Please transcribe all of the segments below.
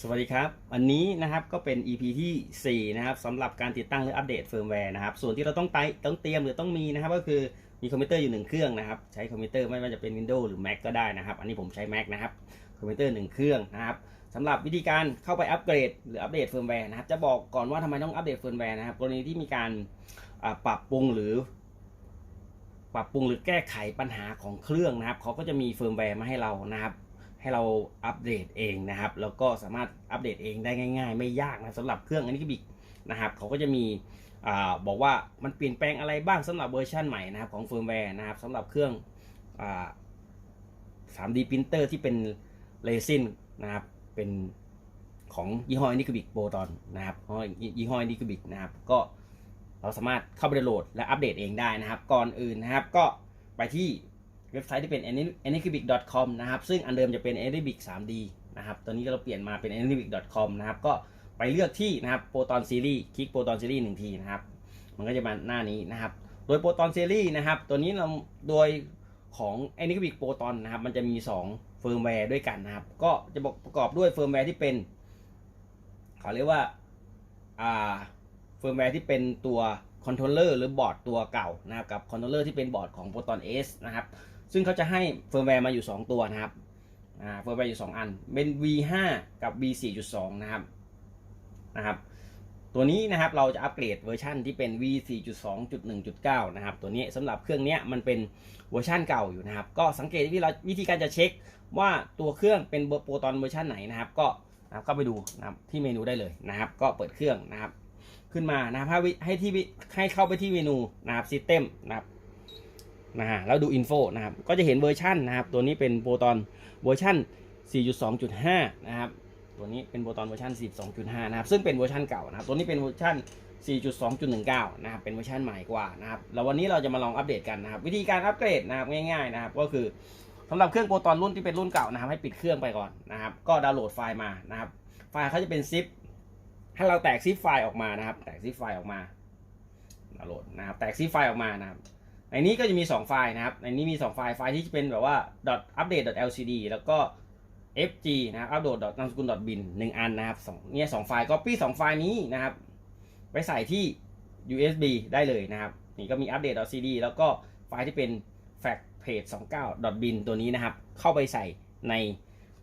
สวัสดีครับ วันนี้นะครับก็เป็น EP ที่ 4 นะครับสำหรับการติดตั้งหรืออัปเดตเฟิร์มแวร์นะครับ ส่วนที่เราต้องไตต้องเตรียมหรือต้องมีนะครับ ก็คือมีคอมพิวเตอร์อยู่หนึ่งเครื่องนะครับ ใช้คอมพิวเตอร์ไม่ว่าจะเป็น Windows หรือ Mac ก็ได้นะครับ อันนี้ผมใช้ Mac นะครับ คอมพิวเตอร์หนึ่งเครื่องนะครับสำหรับวิธีการเข้าไปอัปเกรดหรืออัปเดตเฟิร์มแวร์นะครับ จะบอกก่อนว่าทำไมต้องอัปเดตเฟิร์มแวร์นะครับ กรณีที่มีการปรับปรุงหรือปรับปรุงหรือแก้ไขปัญหาของเครื่องนะครับ เขาก็จะมีเฟิร์มแวร์มาให้เรานะครับ ให้เราอัปเดตเองนะครับ แล้วก็สามารถอัปเดตเองได้ง่าย ๆ ไม่ยากนะสำหรับเครื่องอันนี้บิกนะครับเขาก็จะมีอบอกว่ามันเปลี่ยนแปลงอะไรบ้างสำหรับเวอร์ชันใหม่นะครับของเฟิร์มแวร์นะครับสำหรับเครื่องอ่า 3D printer ที่เป็นเรซินนะครับเป็นของยี่ห้อนิคบิกโปรตอนนะครับยี่ห้อนิคบิกนะครับก็เราสามารถเข้าไปโหลดและอัปเดตเองได้นะครับ ก่อนอื่นนะครับก็ไปที่ เว็บไซต์ที่เป็น anycubic.com นะครับ ซึ่งอันเดิมจะเป็น anycubic 3D นะครับ ตอนนี้เราเปลี่ยนมาเป็น anycubic.com นะครับ ก็ไปเลือกที่นะครับ Proton Series คลิก Proton Series หนึ่งทีนะครับ มันก็จะมาหน้านี้นะครับ โดย Proton Series นะครับ ตัวนี้เราโดยของ anycubic Proton นะครับ มันจะมี 2 เฟิร์มแวร์ด้วยกันนะครับ ก็จะประกอบด้วยเฟิร์มแวร์ที่เป็นเขาเรียกว่าอ่าเฟิร์มแวร์ที่เป็นตัวคอนโทรลเลอร์หรือบอร์ดตัวเก่านะครับกับคอนโทรลเลอร์ที่เป็นบอร์ดของ Proton S นะครับ ซึ่งเขาจะให้เฟิร์มแวร์มาอยู่ 2 ตัวนะครับอ่าเฟิร์มแวร์อยู่ 2 อัน เป็น V5 กับ V4.2 นะครับนะครับ ตัวนี้นะครับเราจะอัปเกรดเวอร์ชันที่เป็น V4.2.1.9 นะครับ ตัวนี้สำหรับเครื่องนี้มันเป็นเวอร์ชันเก่าอยู่นะครับ ก็สังเกตที่เราวิธีการจะเช็คว่าตัวเครื่องเป็นโปรตอนเวอร์ชันไหนนะครับ ก็นะครับเข้าไปดูนะครับที่เมนูได้เลยนะครับ ก็เปิดเครื่องนะครับ ขึ้นมานะครับให้ที่ให้เข้าไปที่เมนูนะครับ System นะครับ นะฮะแล้วดูอินโฟนะครับ ก็จะเห็นเวอร์ชันนะครับ ตัวนี้เป็นโปรตอนเวอร์ชัน4.2.5 นะครับ ตัวนี้เป็นโปรตอนเวอร์ชัน42.5 นะครับ ซึ่งเป็นเวอร์ชันเก่านะครับ ตัวนี้เป็นเวอร์ชัน4.2.19 นะครับ เป็นเวอร์ชันใหม่กว่านะครับ แล้ววันนี้เราจะมาลองอัปเดตกันนะครับ วิธีการอัปเกรดนะครับง่ายๆนะครับ ก็คือสำหรับเครื่องโปรตอนรุ่นที่เป็นรุ่นเก่านะครับ ให้ปิดเครื่องไปก่อนนะครับ ก็ดาวน์โหลดไฟล์มานะครับ ไฟล์เขาจะเป็นซิปให้เราแตกซิปไฟล์ออกมานะครับ แตกซิปไฟล์ออกมา ดาวน์โหลดนะครับ แตกซิปไฟล์ออกมานะครับ ในนี้ก็จะมี 2 ไฟล์นะครับ ในนี้มี 2 ไฟล์ ไฟล์ที่เป็นแบบว่า .update .lcd แล้วก็ fg นะครับ upload นามสกุล .bin หนึ่งอันนะครับสองเนี่ยสองไฟล์ copy สองไฟล์นี้นะครับ ไปใส่ที่ usb ได้เลยนะครับ นี่ก็มี update .cd แล้วก็ไฟล์ที่เป็น fact page 29 bin ตัวนี้นะครับ เข้าไปใส่ใน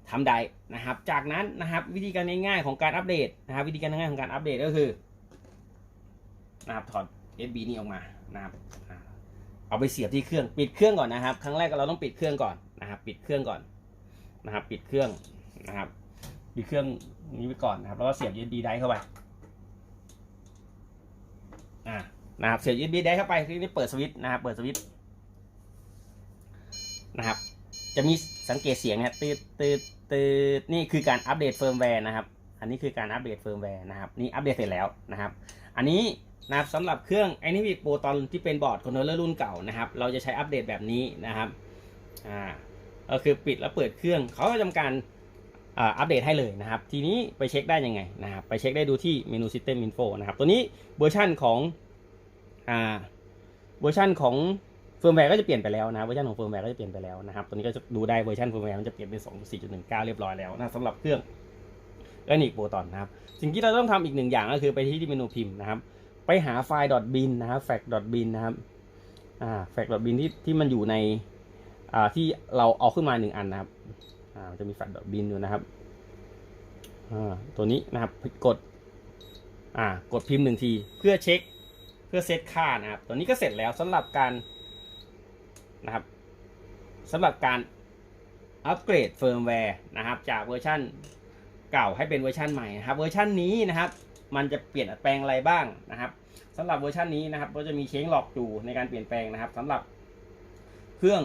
ทำไดนะครับ จากนั้นนะครับวิธีการง่ายๆของการอัปเดตนะครับ วิธีการง่ายๆของการอัปเดตก็คือนะครับถอด fb นี้ออกมานะครับ เอาไปเสียบที่เครื่องปิดเครื่องก่อนนะครับ ครั้งแรกเราต้องปิดเครื่องก่อนนะครับ ปิดเครื่องก่อนนะครับ ปิดเครื่องนะครับปิดเครื่องนี้ไปก่อนนะครับ แล้วก็เสียบ USB ได้เข้าไปอ่านะครับเสียบ USB ได้เข้าไปที่นี่เปิดสวิตช์นะครับ เปิดสวิตช์นะครับ จะมีสังเกตเสียงนี่ยตืดตืดตืดนี่คือการอัปเดตเฟิร์มแวร์นะครับ อันนี้คือการอัปเดตเฟิร์มแวร์นะครับ นี่อัปเดตเสร็จแล้วนะครับ อันนี้ นะครับสำหรับเครื่อง a n i v i c Pro ตอนที่เป็นบอร์ดคอนโทรลเลอร์รุ่นเก่านะครับ เราจะใช้อัปเดตแบบนี้นะครับอ่าก็คือปิดแล้วเปิดเครื่องเขาก็จะทำการอ่าอัปเดตให้เลยนะครับ ทีนี้ไปเช็คได้ยังไงนะครับ ไปเช็คได้ดูที่เมนู System Info นะครับ ตัวนี้เวอร์ชันของอ่าเวอร์ชันของเฟิร์มแวร์ก็จะเปลี่ยนไปแล้วนะเวอร์ชันของเฟิร์มแวร์ก็จะเปลี่ยนไปแล้วนะครับ ตัวนี้ก็จะดูได้เวอร์ชันเฟิร์มแวร์มันจะเปลี่ยนเป็น 2 4.19 เรียบร้อยแล้วนะสำหรับเครื่องเอนิกโปรตอนนะครับ สิ่งที่เราต้องทำอีกหนึ่งอย่างก็คือไปที่เมนูพิมพ์นะครับ ไปหาไฟล์ .bin นะครับ fact .bin นะครับอ่า fact .bin ที่ที่มันอยู่ในอ่าที่เราเอาขึ้นมาหนึ่งอันนะครับอ่าจะมี fact .bin อยู่นะครับอ่าตัวนี้นะครับกดอ่ากดพิมพ์หนึ่งทีเพื่อเช็คเพื่อเซตค่านะครับ ตัวนี้ก็เสร็จแล้วสำหรับการนะครับสำหรับการอัปเกรดเฟิร์มแวร์นะครับ จากเวอร์ชันเก่าให้เป็นเวอร์ชันใหม่นะครับ เวอร์ชันนี้นะครับ มันจะเปลี่ยนแปลงอะไรบ้างนะครับสำหรับเวอร์ชันนี้นะครับก็จะมีเชงหลอกอยู่ในการเปลี่ยนแปลงนะครับสำหรับเครื่อง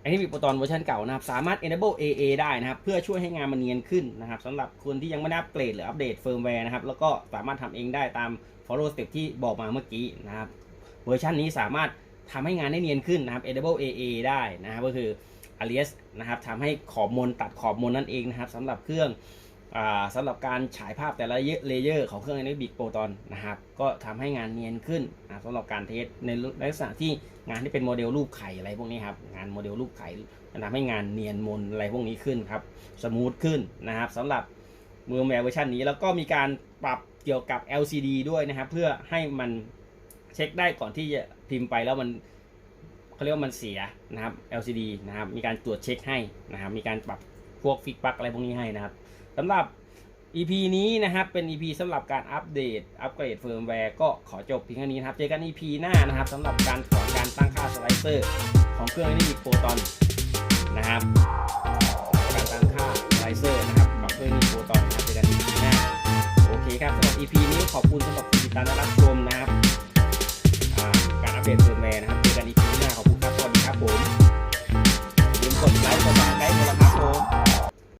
ไอ้นี่มีโปรตอนเวอร์ชันเก่านะครับสามารถ enable AA ได้นะครับ เพื่อช่วยให้งานมันเนียนขึ้นนะครับสำหรับคนที่ยังไม่ได้อัปเกรดหรืออัปเดตเฟิร์มแวร์นะครับแล้วก็สามารถทำเองได้ตาม follow step ที่บอกมาเมื่อกี้นะครับเวอร์ชันนี้สามารถทำให้งานได้เนียนขึ้นนะครับ enable AA ได้นะครับก็คือ alias นะครับทำให้ขอบมนตัดขอบมนนั่นเองนะครับสำหรับเครื่อง สำหรับการฉายภาพแต่ละเลเยอร์ของเครื่อง Analytics Proton นะครับก็ทำให้งานเนียนขึ้นนะสำหรับการเทสในลักษณะที่งานที่เป็นโมเดลรูปไข่อะไรพวกนี้ครับงานโมเดลรูปไข่จะทำให้งานเนียนมนอะไรพวกนี้ขึ้นครับสมูทขึ้นนะครับสำหรับมือแมวเวอร์ชันนี้แล้วก็มีการปรับเกี่ยวกับ LCD ด้วยนะครับเพื่อให้มันเช็คได้ก่อนที่จะพิมพ์ไปแล้วมันเขาเรียกว่ามันเสียนะครับ LCD นะครับมีการตรวจเช็คให้นะครับมีการปรับพวกฟิกปักอะไรพวกนี้ให้นะครับ สำหรับ EP นี้นะครับเป็น EP สำหรับการอัปเดต อัปเกรดเฟิร์มแวร์ก็ขอจบเพียงแค่นี้นะครับเจอกัน EP หน้านะครับสำหรับการถอนการตั้งค่าสไลเซอร์ของเครื่องนี้โฟตอนนะครับการตั้งค่าสไลเซอร์นะครับของเครื่องนี้โฟตอนนะเจอกัน EP หน้าโอเคครับสำหรับ EP นี้ขอบคุณสำหรับติดตามและรับชมนะครับการอัปเดตเฟิร์มแวร์นะครับเจอกัน EP หน้าขอบคุณครับสวัสดีครับผมอย่าลืมกดไลค์กดติดตามกดนะครั